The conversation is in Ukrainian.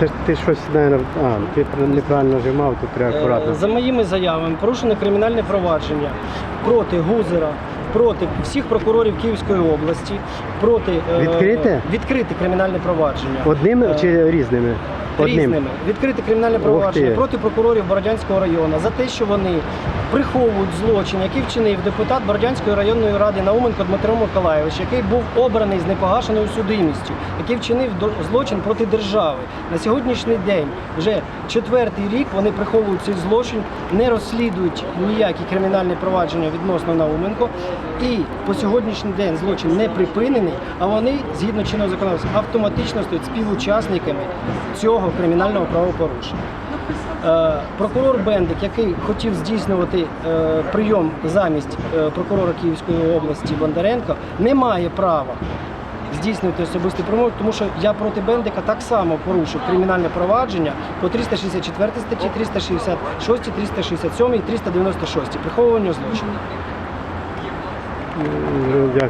Це ж ти щось, наверное, а, ти неправильно нажимав, тут треба Е, акуратно. За моїми заявами порушено кримінальне провадження проти Гузера, проти всіх прокурорів Київської області, проти е, Відкрите? відкрите кримінальне провадження. Одним Е, чи різними? Одним. Різними. Відкрите кримінальне провадження проти прокурорів Бородянського району за те, що вони приховують злочин, який вчинив депутат Бородянської районної ради Науменко Дмитро Миколайович, який був обраний з непогашеною судимістю, який вчинив злочин проти держави. На сьогоднішній день вже четвертий рік вони приховують цей злочин, не розслідують ніякі кримінальні провадження відносно Науменко. І по сьогоднішній день злочин не припинений, а вони, згідно чинного законодавства, автоматично стають співучасниками цього кримінального правопорушення. Е, Прокурор Бендик, який хотів здійснювати е, прийом замість е, прокурора Київської області Бондаренко, не має права здійснювати особистий промов, тому що я проти Бендика так само порушив кримінальне провадження по 364 статті, 366, 367 і 396 приховування злочину. Ну.